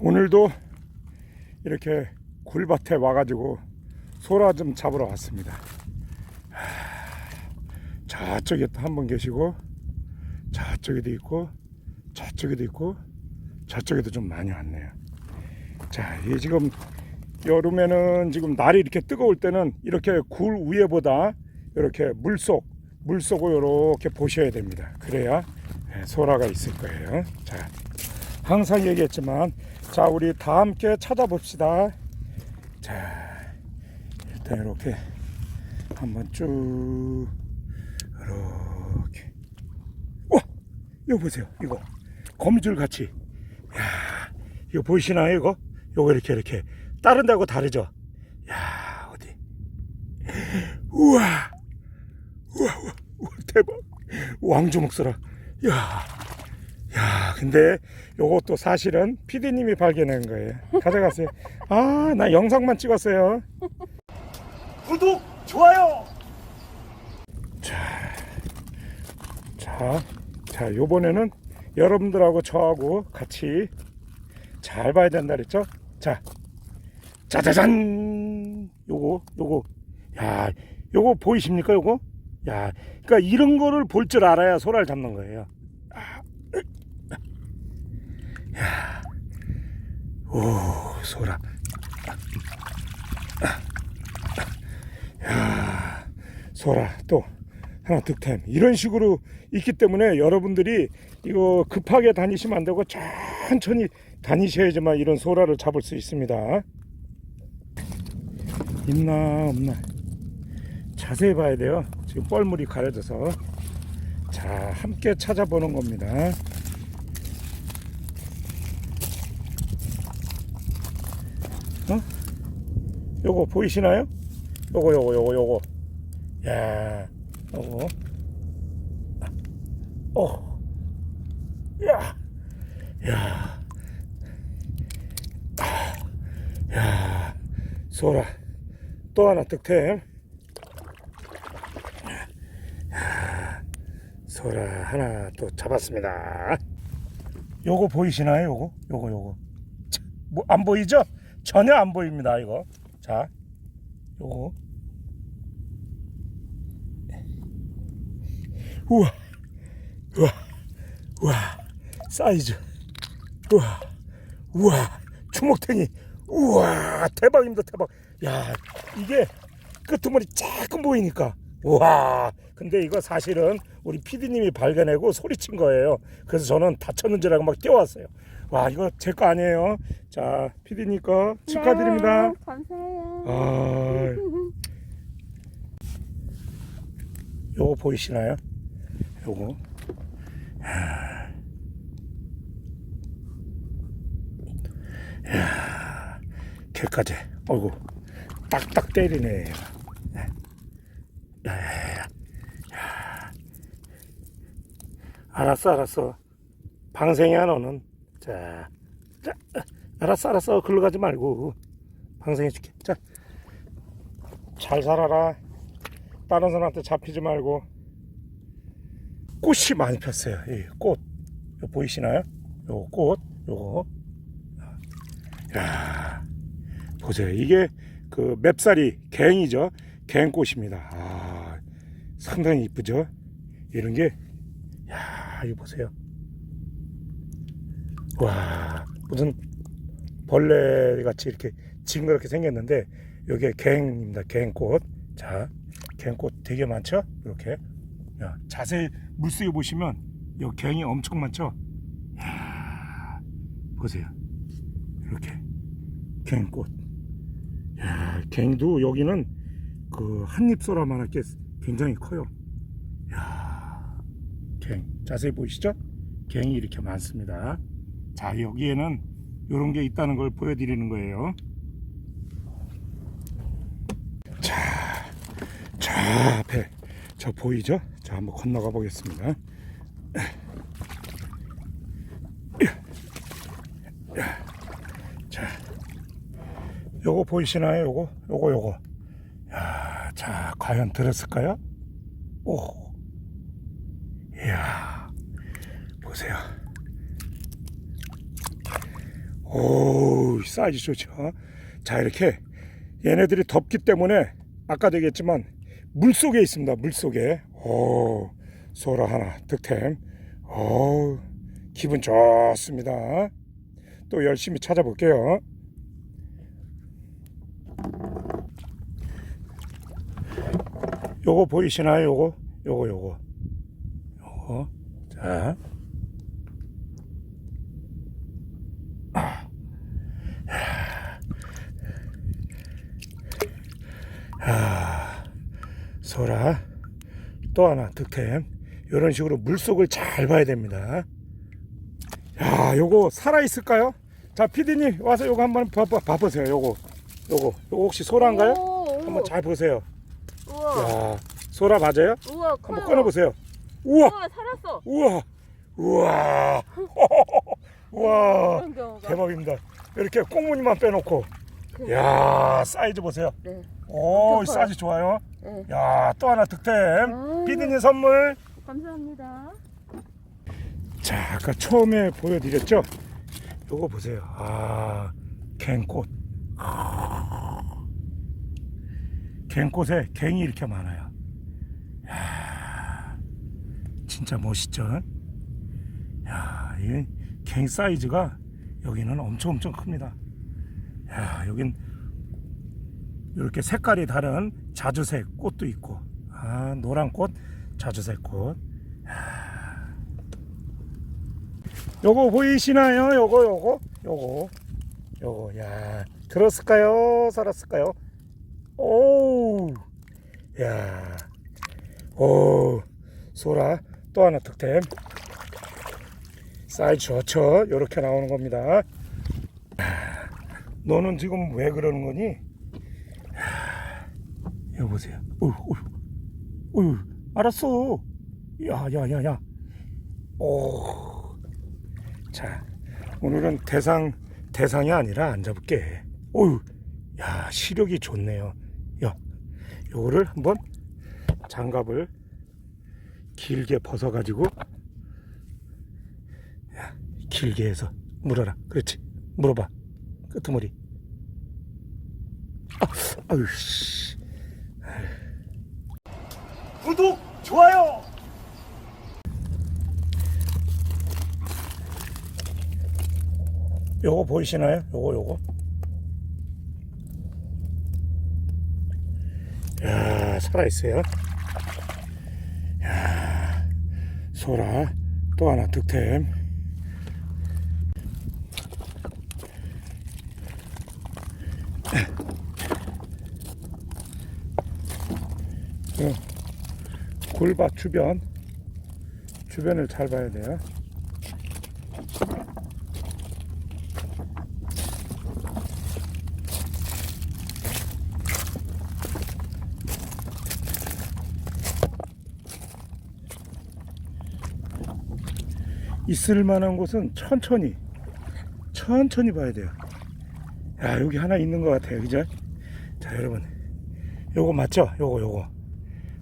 오늘도 이렇게 굴밭에 와가지고 소라 좀 잡으러 왔습니다. 하, 저쪽에 또 한 분 계시고 저쪽에도 있고 저쪽에도 있고 저쪽에도 좀 많이 왔네요. 자, 이 지금 여름에는 지금 날이 이렇게 뜨거울 때는 이렇게 굴 위에보다 이렇게 물속 물속을 이렇게 보셔야 됩니다. 그래야 예, 소라가 있을 거예요. 자, 항상 얘기했지만 자 우리 다 함께 찾아봅시다. 자, 일단 이렇게 한번 쭉 이렇게. 와, 이거 보세요. 이거 거미줄 같이. 야, 이거 보이시나요? 이거? 요거 이렇게 이렇게 다른 데하고 다르죠? 야, 어디? 우와, 우와, 우와, 대박. 왕주목소라. 야, 야, 근데 요것도 사실은 피디님이 발견한 거예요. 가져가세요. 아, 나 영상만 찍었어요. 구독, 좋아요. 자, 자, 자, 요번에는 여러분들하고 저하고 같이 잘 봐야 된다 그랬죠? 자, 짜자잔! 요거, 요거. 야, 요거 보이십니까, 요거? 야, 그러니까 이런 거를 볼 줄 알아야 소라를 잡는 거예요. 아, 으, 야, 오, 소라. 야, 소라 또 하나 득템. 이런 식으로 있기 때문에 여러분들이 이거 급하게 다니시면 안 되고 천천히 다니셔야지만 이런 소라를 잡을 수 있습니다. 있나 없나 자세히 봐야 돼요. 지금 뻘물이 가려져서 자 함께 찾아보는 겁니다. 요거 보이시나요? 요거 요거 요거 요거 야 요거 어. 야. 야. 아. 야. 소라. 또 하나 득템. 야. 소라 하나 또 잡았습니다. 요거 보이시나요? 요거? 요거 요거. 뭐 안 보이죠? 전혀 안 보입니다, 이거. 자. 요거. 우와, 우와, 우와, 사이즈, 우와, 우와, 주먹탱이, 우와, 대박입니다, 대박. 야, 이게 끄트머리 조금 보이니까, 우와. 근데 이거 사실은 우리 PD님이 발견하고 소리친 거예요. 그래서 저는 다쳤는 줄 알고 막 뛰어왔어요. 와, 이거 제 거 아니에요. 자, PD님 거 축하드립니다. 네, 감사해요. 아, 요거 보이시나요? 요거. 야, 야, 개까지. 어이구, 딱딱 때리네. 야, 야, 야, 야. 알았어, 알았어. 방생이야, 너는. 자, 자, 알았어, 알았어. 글로 가지 말고. 방생해줄게. 자, 잘 살아라. 다른 사람한테 잡히지 말고. 꽃이 많이 폈어요. 이 꽃. 이거 보이시나요? 요 꽃, 요거. 야, 보세요. 이게 그 맵살이 갱이죠. 갱꽃입니다. 아, 상당히 이쁘죠? 이런 게, 야, 이거 보세요. 와, 무슨 벌레 같이 이렇게 징그럽게 생겼는데, 요게 갱입니다. 갱꽃. 자, 갱꽃 되게 많죠? 이렇게. 야, 자세히 물속에 보시면 요 갱이 엄청 많죠? 야, 보세요. 이렇게 갱꽃. 야, 갱도 여기는 그 한입소라만 할게 굉장히 커요. 야, 갱. 자세히 보이시죠? 갱이 이렇게 많습니다. 자, 여기에는 이런 게 있다는 걸 보여드리는 거예요. 자, 저 앞에 저 보이죠? 자, 한번 건너가 보겠습니다. 자, 요거 보이시나요? 요거, 요거, 요거. 야, 자, 과연 들었을까요? 오, 이야, 보세요. 오 사이즈 좋죠. 자 이렇게 얘네들이 덥기 때문에 아까도 얘기했지만 물 속에 있습니다. 물 속에. 오 소라 하나 득템. 오 기분 좋습니다. 또 열심히 찾아볼게요. 요거 보이시나요? 요거 요거 요거 요거 자 아, 소라 또 하나 득템 이런 식으로 물속을 잘 봐야 됩니다 야 요거 살아있을까요? 자 피디님 와서 요거 한번 봐, 봐, 봐보세요 요거 요거 요거 혹시 소라인가요? 오, 한번 잘 보세요 우와. 야 소라 맞아요? 우와, 커요. 한번 꺼내보세요 우와 우와, 살았어. 우와 우와 우와. 대박입니다 이렇게 꽁무니만 빼놓고 그- 야 사이즈 보세요 네. 오 커요. 사이즈 좋아요? 네. 야 또 하나 득템. 아유. 피디님 선물. 감사합니다. 자 아까 처음에 보여드렸죠? 요거 보세요. 아 갱꽃. 갱꽃에 갱이 이렇게 많아요. 야 진짜 멋있죠? 야 이갱 사이즈가 여기는 엄청 엄청 큽니다. 야 여긴 이렇게 색깔이 다른 자주색 꽃도 있고 아 노란 꽃 자주색 꽃 요거 보이시나요? 요거 요거 요거 요거 야 들었을까요? 살았을까요? 오, 야, 오, 소라 또 하나 득템. 사이즈 좋죠? 요렇게 나오는 겁니다. 아, 너는 지금 왜 그러는 거니? 아, 이거 보세요. 어휴, 어휴, 어휴, 알았어. 야, 야, 야, 야. 오. 자, 오늘은 대상 대상이 아니라 안 잡을게. 어유, 야 시력이 좋네요. 야, 요거를 한번 장갑을 길게 벗어가지고 야, 길게 해서 물어라. 그렇지. 물어봐. 끄트머리. 아, 아유 씨. 구독, 좋아요. 요거 보이시나요? 요거 요거. 야 살아 있어요. 야 소라 또 하나 득템. 어, 골밭 주변 주변을 잘 봐야 돼요. 있을 만한 곳은 천천히 천천히 봐야 돼요. 야 여기 하나 있는 것 같아요. 그죠? 자 여러분. 요거 맞죠? 요거 요거.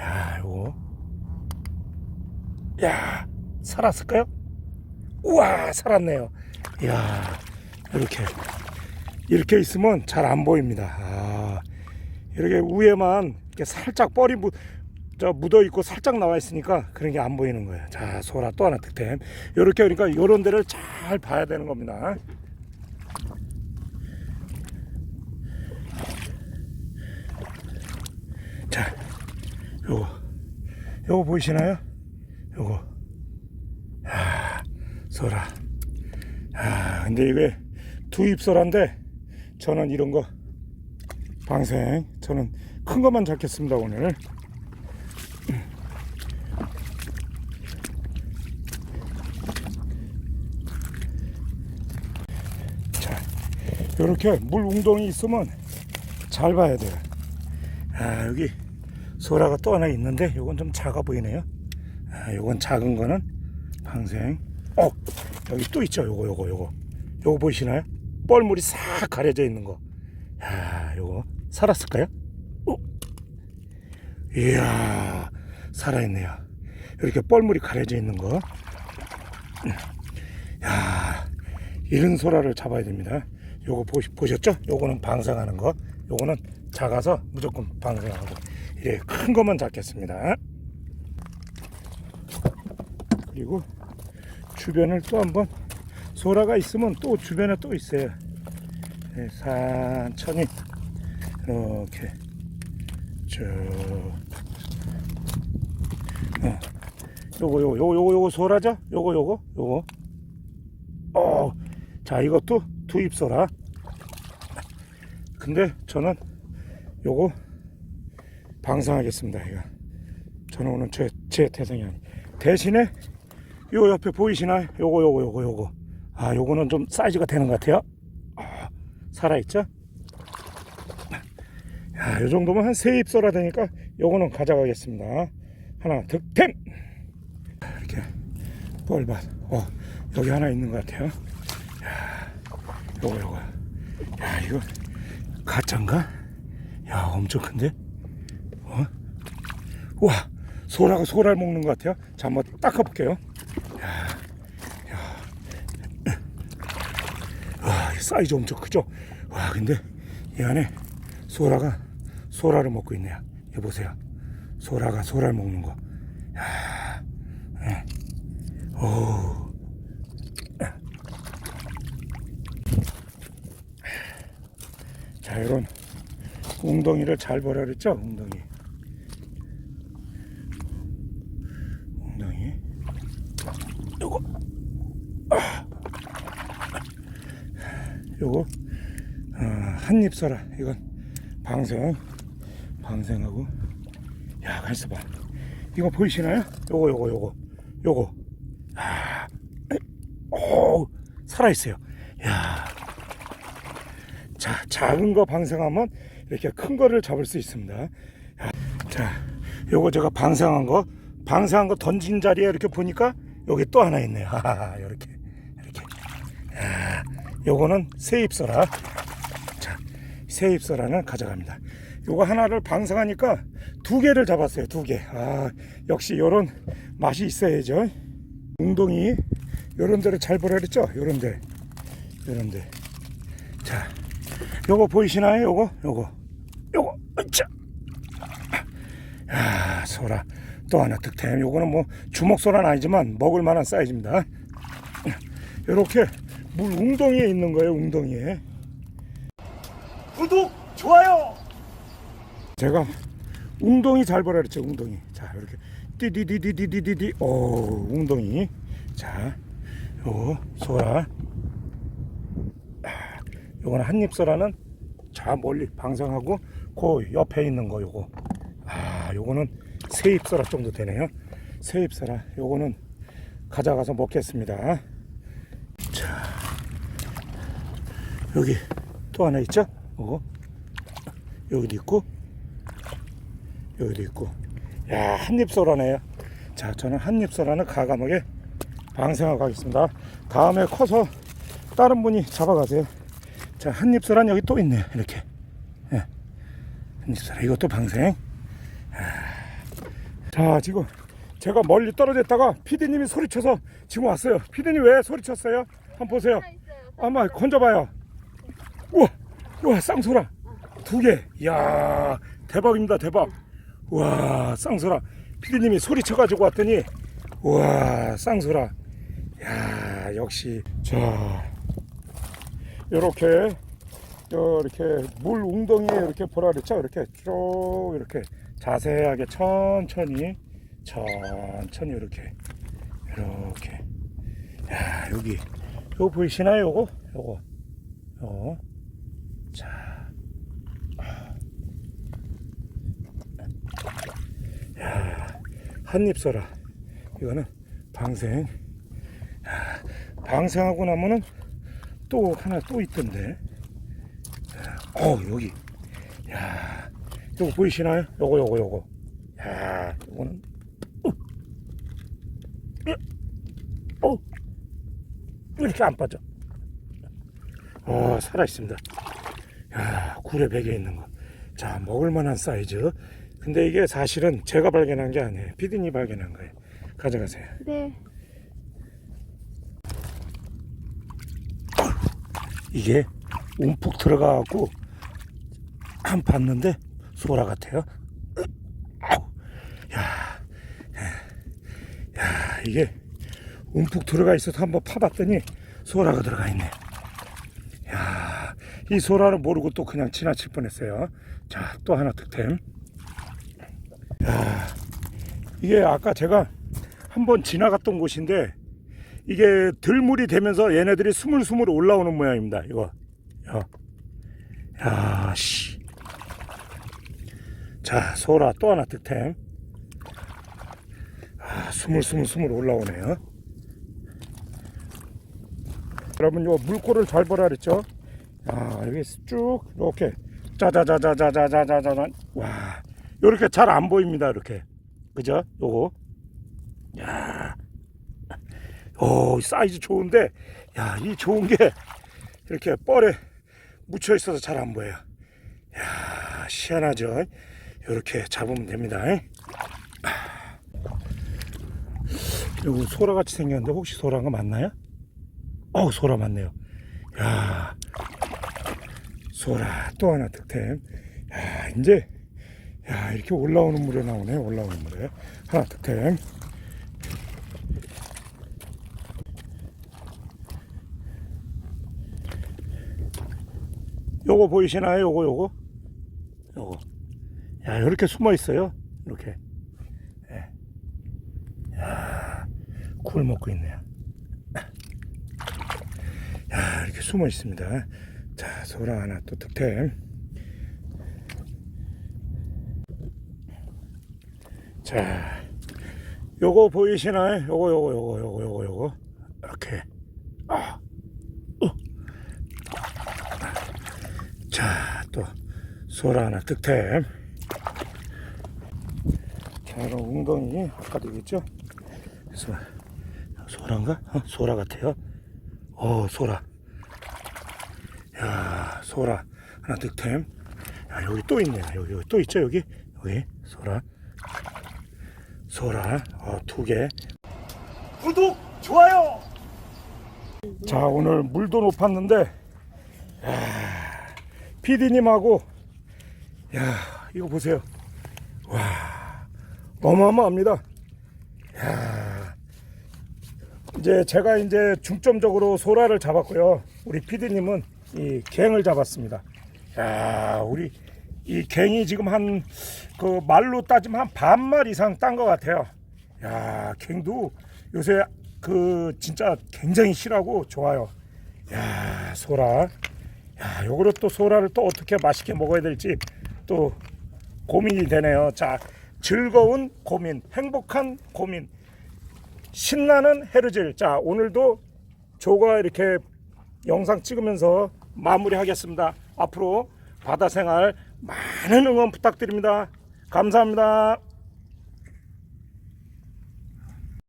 야 요거 야 살았을까요 우와 살았네요 야 이렇게 이렇게 있으면 잘 안 보입니다 아, 이렇게 위에만 이렇게 살짝 뻘이 묻, 저 묻어 있고 살짝 나와 있으니까 그런 게 안 보이는 거예요. 자, 소라 또 하나 득템. 이렇게 그러니까 이런 데를 잘 봐야 되는 겁니다. 자, 요거 요거 보이시나요? 요거 아, 소라. 아, 근데 이게 두입소라인데 저는 이런 거 방생 저는 큰 것만 잡겠습니다 오늘. 자, 이렇게 물 웅덩이 있으면 잘 봐야 돼요. 아, 여기 소라가 또 하나 있는데 요건 좀 작아 보이네요. 아, 요건 작은 거는 방생. 어, 여기 또 있죠. 요거 요거 요거. 요거 보이시나요? 뻘물이 싹 가려져 있는 거. 야, 요거 살았을까요? 어? 이야, 살아있네요. 이렇게 뻘물이 가려져 있는 거. 야, 이른 소라를 잡아야 됩니다. 요거 보시, 보셨죠? 요거는 방생하는 거. 요거는 작아서 무조건 방생하고. 이래 큰 것만 잡겠습니다. 그리고 주변을 또 한번 소라가 있으면 또 주변에 또 있어요. 네, 산천히 이렇게 쭉 어. 요거 요거 요거 요거 요거 소라죠? 요거 요거 요거 어. 자 이것도 투입 소라 근데 저는 요거 방생하겠습니다 이거 저는 오늘 제, 제 태생이 아니 대신에 요 옆에 보이시나요? 요거 요거 요거 요거 아 요거는 좀 사이즈가 되는 것 같아요 아, 살아있죠? 야, 요 정도면 한 세 입소라 되니까 요거는 가져가겠습니다. 하나 득템! 이렇게 뻘밭. 어, 여기 하나 있는 것 같아요. 야, 요거, 요거. 야, 이거 가짜인가? 야, 엄청 큰데? 어? 우와, 소라가 소라를 먹는 것 같아요. 자, 한번 닦아볼게요. 야, 야. 와, 이 사이즈 엄청 크죠? 와, 근데 이 안에 소라가 소라를 먹고 있네요. 이거 보세요. 소라가 소라를 먹는 거. 야, 예. 오. 자, 이런 웅덩이를 잘 보라 그랬죠? 웅덩이. 요거. 아. 요거. 어, 한입소라. 이건 방생. 방생하고. 야, 가있어 봐. 이거 보이시나요? 요거, 요거, 요거. 요거. 아, 오, 살아있어요. 야. 자, 작은 거 방생하면 이렇게 큰 거를 잡을 수 있습니다. 야, 자, 요거 제가 방생한 거, 방생한 거 던진 자리에 이렇게 보니까 여기 또 하나 있네요. 하하하, 이렇게, 이렇게. 야, 요거는 세입서라. 자, 세입서라는 가져갑니다. 요거 하나를 방생하니까 두 개를 잡았어요. 두 개. 아, 역시 요런 맛이 있어야죠. 웅덩이 요런 데를 잘 보라 그랬죠? 요런 데. 요런 데. 자, 요거 보이시나요? 요거? 요거. 요거. 야, 소라. 또 하나 득템. 요거는 뭐 주먹 소라는 아니지만 먹을 만한 사이즈입니다. 요렇게 물 웅덩이에 있는 거예요, 웅덩이에. 구독, 좋아요. 제가 웅덩이 잘 보라 그랬죠, 웅덩이. 자, 이렇게 띠디디디디디디디. 오, 웅덩이. 자, 요거 소라. 아, 요거는 한입소라는 저 멀리 방생하고 그 옆에 있는 거 요거. 아, 요거는 세입소라 정도 되네요. 세입소라. 요거는 가져가서 먹겠습니다. 자, 여기 또 하나 있죠? 요거. 여기도 있고 여기도 있고. 야 한입소라네요 자 저는 한입소라는 가감하게 방생하고 가겠습니다. 다음에 커서 다른 분이 잡아가세요. 자 한입소란 여기 또 있네요 이렇게. 예. 한입소라. 이것도 방생. 아. 자 지금 제가 멀리 떨어졌다가 피디님이 소리쳐서 지금 왔어요. 피디님 왜 소리쳤어요? 한번 보세요. 한번 건져봐요. 우와! 우 와 쌍소라 두 개. 이야, 대박입니다, 대박. 와, 쌍소라. 피디님이 소리 쳐가지고 왔더니, 와, 쌍소라. 야, 역시. 자, 요렇게, 이렇게 물 웅덩이에 이렇게 보라 그랬죠? 이렇게 쭉, 이렇게 자세하게 천천히, 천천히 이렇게, 이렇게. 야, 여기, 요거 보이시나요? 요거? 요거. 요거. 자. 한입소라. 이거는 방생. 야, 방생하고 나면은 또 하나 또 있던데. 야, 어 여기. 야 요거 보이시나요? 요거 요거 요거. 야 요거는. 어, 어, 어. 이렇게 안 빠져. 어 살아 있습니다 야 굴에 베개 있는 거자 먹을 만한 사이즈 근데 이게 사실은 제가 발견한 게 아니에요. 피디님 발견한 거예요. 가져가세요. 네. 이게 움푹 들어가갖고 한 봤는데 소라 같아요. 야, 야, 이게 움푹 들어가 있어서 한번 파봤더니 소라가 들어가 있네. 야, 이 소라를 모르고 또 그냥 지나칠 뻔했어요. 자, 또 하나 득템. 야, 이게 아까 제가 한번 지나갔던 곳인데 이게 들물이 되면서 얘네들이 스물스물 올라오는 모양입니다. 이거. 야, 야, 씨. 자, 소라 또 하나 득템. 아, 스물스물스물 올라오네요. 여러분, 요 물꼬를 잘 보라 그랬죠? 아, 여기 쭉, 이렇게. 짜자자자자자자자자. 와, 요렇게 잘 안 보입니다, 이렇게. 그죠? 요거. 야, 오, 사이즈 좋은데, 야, 이 좋은 게 이렇게 뻘에 묻혀 있어서 잘 안 보여요. 야, 시원하죠? 이렇게 잡으면 됩니다. 그리고 소라 같이 생겼는데 혹시 소라가 맞나요? 어, 소라 맞네요. 야, 소라 또 하나 득템. 야, 이제 야 이렇게 올라오는 물에 나오네. 올라오는 물에 하나 득템. 요거 보이시나요? 요거 요거 요거 야 이렇게 숨어 있어요 이렇게 예. 야굴 먹고 있네요 야 이렇게 숨어 있습니다 자 소라 하나 또 득템 자 요거 보이시나요? 요거 요거 요거 요거 요거 요거 이렇게 아 자, 또 소라 하나 득템. 자, 그럼 웅덩이 아까도 얘기했죠? 그래서 소라인가? 어, 소라 같아요. 어, 소라. 야, 소라 하나 득템. 야, 여기 또 있네. 여기, 여기 또 있죠? 여기 여기 소라. 소라 어, 두 개. 구독 좋아요. 자, 오늘 물도 높았는데. PD님하고 야 이거 보세요 와 어마어마합니다 야 이제 제가 이제 중점적으로 소라를 잡았고요 우리 PD님은 이 갱을 잡았습니다. 야 우리 이 갱이 지금 한 그 말로 따지면 한 반말 이상 딴 것 같아요. 야 갱도 요새 그 진짜 굉장히 실하고 좋아요. 야 소라. 야, 요거를 또 소라를 또 어떻게 맛있게 먹어야 될지 또 고민이 되네요. 자, 즐거운 고민, 행복한 고민, 신나는 헤르질. 자, 오늘도 조가 이렇게 영상 찍으면서 마무리하겠습니다. 앞으로 바다 생활 많은 응원 부탁드립니다. 감사합니다.